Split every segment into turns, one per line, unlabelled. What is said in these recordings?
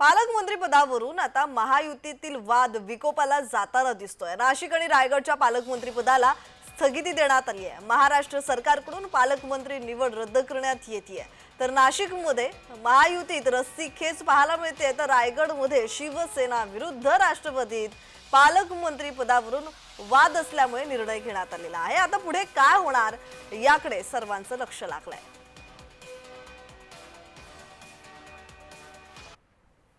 पालकमंत्री पदावरून आता महायुतीतील वाद विकोपाला जाताना दिसतोय. नाशिक आणि रायगडच्या पालकमंत्री पदाला स्थगिती देण्यात आली आहे. महाराष्ट्र सरकारकडून पालकमंत्री निवड रद्द करण्यात येते तर नाशिकमध्ये महायुतीत रस्सी खेच पाहायला मिळते तर रायगडमध्ये शिवसेना विरुद्ध राष्ट्रपतीत पालकमंत्री पदावरून वाद असल्यामुळे निर्णय घेण्यात आलेला आहे. आता पुढे काय होणार याकडे सर्वांचं लक्ष लागलंय.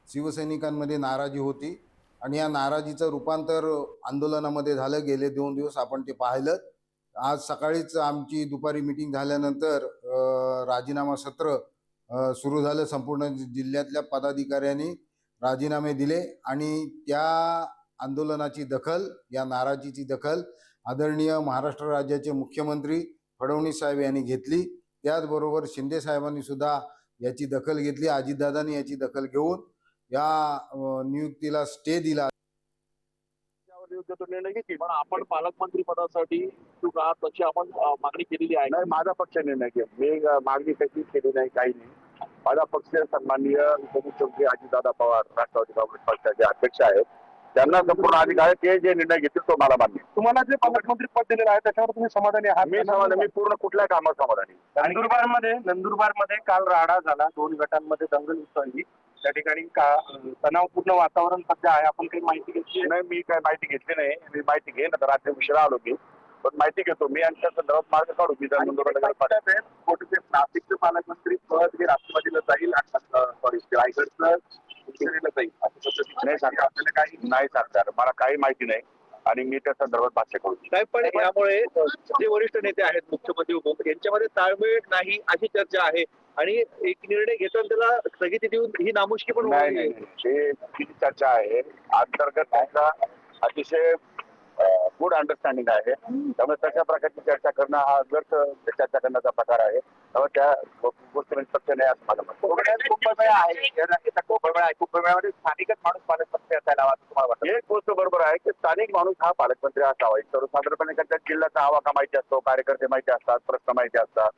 शिवसैनिकांमध्ये नाराजी होती आणि या नाराजीचं रूपांतर आंदोलनामध्ये झालं. गेले दोन दिवस आपण ते पाहिलं आज सकाळीच आमची दुपारी मिटिंग झाल्यानंतर राजीनामा सत्र सुरू झालं. संपूर्ण जिल्ह्यातल्या पदाधिकाऱ्यांनी राजीनामे दिले आणि त्या आंदोलनाची दखल या नाराजीची दखल आदरणीय महाराष्ट्र राज्याचे मुख्यमंत्री फडणवीस साहेब यांनी घेतली. त्याचबरोबर शिंदे साहेबांनी सुद्धा याची दखल घेतली. अजितदादांनी याची दखल घेऊन या नियुक्तीला स्टे दिला.
तो निर्णय घेतील. पण आपण पालकमंत्री पदासाठी आहात तशी आपण मागणी केलेली आहे?
नाही माझा पक्ष निर्णय घे मी मागणी कशी केली नाही काही नाही. माझा पक्ष सन्माननीय उपमुख्यमंत्री अजितदादा पवार राष्ट्रवादी काँग्रेस पक्षाचे अध्यक्ष आहेत. त्यांना संपूर्ण अधिकार आहे ते जे निर्णय घेतील तो मला मान्य
तुम्हाला जे पालकमंत्री पद दिलेलं आहे त्याच्यावर तुम्ही समाधानी आहात
मी समाधान मी पूर्ण कुठल्या कामात समाधानी?
नंदुरबारमध्ये नंदुरबारमध्ये काल राडा झाला. दोन गटांमध्ये दंगल उसळली त्या ठिकाणी का तणावपूर्ण वातावरण सध्या आहे आपण काही माहिती घेतली
नाही मी काय माहिती घेतली नाही. मी माहिती घेईन आता रात्री उशिरा आलो मी पण माहिती घेतो. मी आणि त्या संदर्भात मार्ग काढू मी जर
नाशिकचं पालकमंत्री पद हे राष्ट्रवादीला जाईल सॉरी रायगडचं शिवसेनेला जाईल? पद्धतीने
नाही आपल्याला काही नाही सांगता मला काही माहिती नाही. आणि मी त्या संदर्भात भाष्य करू
नाही पण यामुळे जे वरिष्ठ नेते आहेत मुख्यमंत्री उपमुख्यमंत्री यांच्यामध्ये ताळमेळ नाही अशी चर्चा आहे. आणि एक निर्णय घेताना त्याला स्थगिती देऊन ही नामुष्की पण
नाही नाही. नाही. हे चर्चा आहे अंतर्गत त्यांचा अतिशय गुड अंडरस्टँडिंग आहे. त्यामुळे तशा प्रकारची चर्चा करणं हा व्यर्थ चर्चा करण्याचा प्रकार आहे त्यामुळे त्या गोष्टी सत्य नाही असं माझं मत
कोकणात कुंभमेळा आहे. कुंभमेळा आहे. कुंभमेळ्यामध्ये स्थानिकच माणूस पालकमंत्री असायला हवा असं तुम्हाला वाटतं?
एक गोष्ट बरोबर आहे की स्थानिक माणूस हा पालकमंत्री असावा. सर्वसाधारणपणे त्यांच्या जिल्ह्याचा आवाका माहिती असतो कार्यकर्ते माहिती असतात प्रश्न माहिती असतात.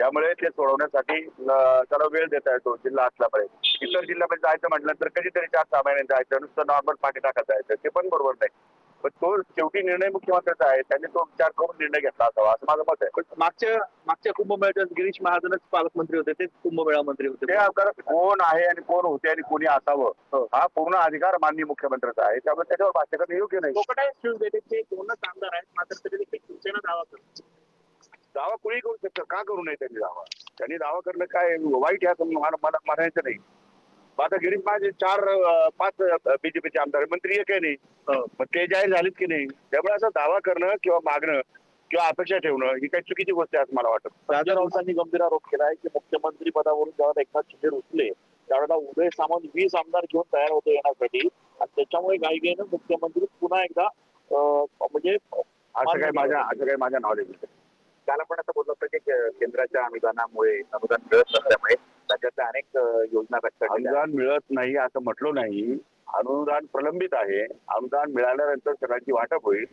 त्यामुळे ते सोडवण्यासाठी त्याला वेळ देता येतो जिल्हा असल्यामुळे इतर जिल्ह्यामध्ये जायचं म्हटलं तर कधीतरी चार सहा जायचं नुसतं नॉर्मल पाठी टाकत जायचं. ते पण बरोबर नाही. पण तो शेवटी निर्णय मुख्यमंत्र्याचा आहे त्यांनी तो विचार करून निर्णय घेतला असावा असं माझं मत आहे.
पण मागच्या मागच्या कुंभमेळ्यात गिरीश महाजनच पालकमंत्री होते ते कुंभमेळा मंत्री
ते
होते
आमदार कोण आहे आणि कोण होते आणि कोणी असावं हा. पूर्ण अधिकार माननीय मुख्यमंत्र्याचा आहे. त्यामुळे त्याच्यावर भाष्य करणं योग्य नाही.
शिवसेनेचे दोनच आमदार आहेत मात्र तरी देखील शिवसेना दावा करते
दावा कुणी करू शकतं. का करू नये त्यांनी दावा? त्यांनी दावा करणं काय वाईट आहे असं मला म्हणायचं नाही. आता गिरीश माझे चार पाच बीजेपीचे आमदार. मंत्री एक आहे नाही?
हो.
मग ते जाहीर झालेत की नाही? त्यामुळे असं दावा करणं किंवा मागणं किंवा अपेक्षा ठेवणं ही काही चुकीची गोष्ट आहे असं मला वाटतं.
राजा राऊतांनी गंभीर आरोप केला आहे की मुख्यमंत्री पदावरून जेव्हा एकनाथ शिंदे रुचले त्यावेळेला उदय सामंत वीस आमदार घेऊन तयार होते येण्यासाठी. आणि त्याच्यामुळे घाईघाईनं मुख्यमंत्री पुन्हा एकदा म्हणजे
असं काही माझ्या असं काही माझ्या नॉलेज
काल आपण असं बोललो होतो की केंद्राच्या अनुदानामुळे अनुदान मिळत नसल्यामुळे राज्याच्या अनेक योजना.
अनुदान मिळत नाही असं म्हटलं नाही. अनुदान प्रलंबित आहे. अनुदान मिळाल्यानंतर सगळ्यांची वाटप होईल.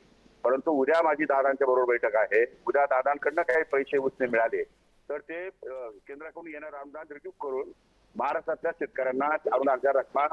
परंतु उद्या माझी दादांच्या बरोबर बैठक आहे. उद्या दादांकडनं काही पैसे उसने मिळाले. तर ते केंद्राकडून येणार अनुदान रिक्यू करून महाराष्ट्रातल्या शेतकऱ्यांना अनुदानाच्या रकमा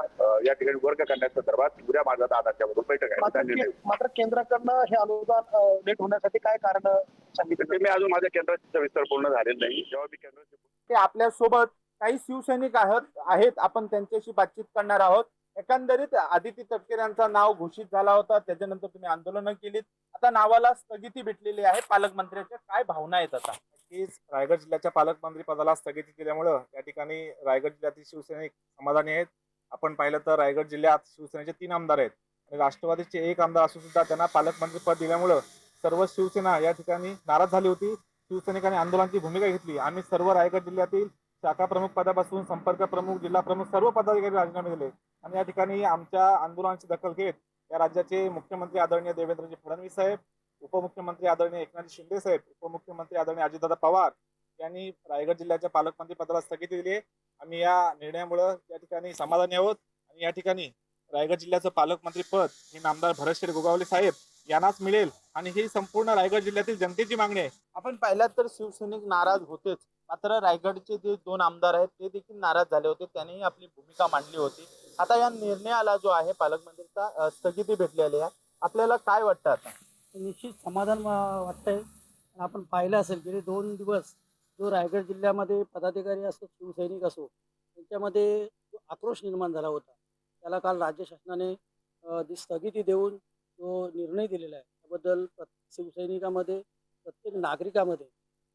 या ठिकाणी वर्ग करण्याच्या संदर्भात उद्या माझा दादांच्या बरोबर बैठक आहे.
मात्र केंद्राकडनं हे अनुदान लेट होण्यासाठी काय कारण? सांगितलं
मी अजून माझ्या केंद्राची सविस्तर पूर्ण झालेलं नाही. जेव्हा मी केंद्राचे
ते आपल्यासोबत काही शिवसैनिक आहेत आहेत आपण त्यांच्याशी बातचीत करणार आहोत. एकंदरीत आदिती तटकरे यांचं नाव घोषित झाला होता त्याच्यानंतर तुम्ही आंदोलनं केलीत. आता नावाला स्थगिती भेटलेली आहे पालकमंत्र्याच्या काय भावना आहेत आता? नक्कीच रायगड जिल्ह्याच्या पालकमंत्री पदाला स्थगिती दिल्यामुळं त्या ठिकाणी रायगड जिल्ह्यातील शिवसैनिक समाधानी आहेत. आपण पाहिलं तर रायगड जिल्ह्यात शिवसेनेचे तीन आमदार आहेत. आणि राष्ट्रवादीचे एक आमदार असून सुद्धा त्यांना पालकमंत्री पद दिल्यामुळं सर्व शिवसेना या ठिकाणी नाराज झाली होती. शिवसैनिकांनी आंदोलनाची भूमिका घेतली. आम्ही सर्व रायगड जिल्ह्यातील शाखा प्रमुख पदापासून संपर्क प्रमुख जिल्हा प्रमुख सर्व पदाधिकारी राजीनामे दिले. आणि या ठिकाणी आमच्या आंदोलनाची दखल घेत या राज्याचे मुख्यमंत्री आदरणीय देवेंद्रजी फडणवीस साहेब उपमुख्यमंत्री आदरणीय एकनाथ शिंदे साहेब उपमुख्यमंत्री आदरणीय अजितदादा पवार यांनी रायगड जिल्ह्याच्या पालकमंत्री पदाला स्थगिती दिली आम्ही या निर्णयामुळं या ठिकाणी समाधानी आहोत. आणि या ठिकाणी रायगड जिल्ह्याचं पालकमंत्री पद हे नामदार भरतशेठ गोगावले साहेब यांनाच मिळेल. आणि ही संपूर्ण रायगड जिल्ह्यातील जनतेची मागणी आहे. आपण पाहिलं तर शिवसैनिक नाराज होतेच. मात्र रायगडचे जे दोन आमदार आहेत ते देखील नाराज झाले होते. त्यांनीही आपली भूमिका मांडली होती.
आता या निर्णयाला जो आहे पालकमंत्रीचा स्थगिती भेटलेली आहे. आपल्याला काय वाटतं आता?
निश्चित समाधान वाटतंय. आणि आपण पाहिलं असेल गेले दोन दिवस जो रायगड जिल्ह्यामध्ये पदाधिकारी असो शिवसैनिक असो त्यांच्यामध्ये जो आक्रोश निर्माण झाला होता त्याला काल राज्य शासनाने स्थगिती देऊन जो निर्णय दिलेला आहे त्याबद्दल प्रत्येक शिवसैनिकामध्ये प्रत्येक नागरिकामध्ये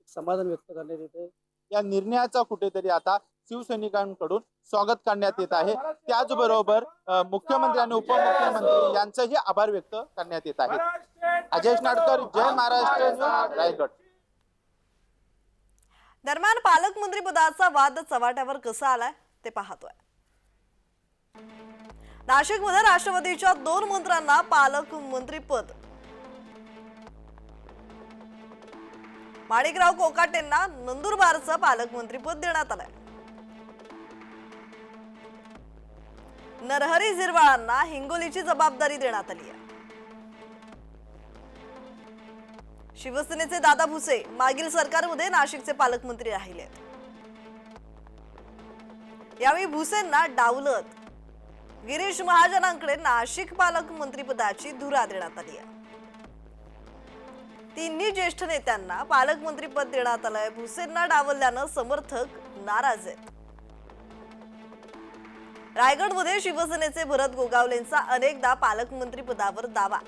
समाधान व्यक्त करण्यात येत आहे
या निर्णयाचा कुठेतरी आता शिवसैनिकांकडून स्वागत करण्यात येत आहे. त्याचबरोबर मुख्यमंत्री आणि उपमुख्यमंत्री यांचाही आभार व्यक्त करण्यात येत आहे अजय नाडकर जय महाराष्ट्र रायगड.
दरम्यान पालकमंत्री पदाचा वाद चव्हाट्यावर कसा आलाय ते पाहतोय. नाशिकमध्ये राष्ट्रवादीच्या दोन मंत्र्यांना पालकमंत्रीपद माणिकराव कोकाटेंना नंदुरबारचं पालकमंत्रीपद देण्यात आलंय. नरहरी झिरवाळांना हिंगोलीची जबाबदारी देण्यात आली आहे. शिवसेनेचे दादा भुसे मागील सरकारमध्ये नाशिकचे पालकमंत्री राहिले यावेळी भुसेंना डावलत गिरीश महाजनांकडे नाशिक पालकमंत्रीपदाची धुरा देण्यात आली आहे. तिन्ही ज्येष्ठ नेत्यांना पालकमंत्रीपद देण्यात आलंय. भुसेंना डावलल्यानं समर्थक नाराज आहेत. रायगडमध्ये शिवसेनेचे भरत गोगावलेंचा अनेकदा पालकमंत्रीपदावर दावा.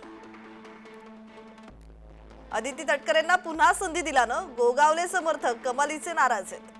अदिती तटकरेंना पुन्हा संधी दिल्यानं गोगावले समर्थक कमालीचे नाराज आहेत.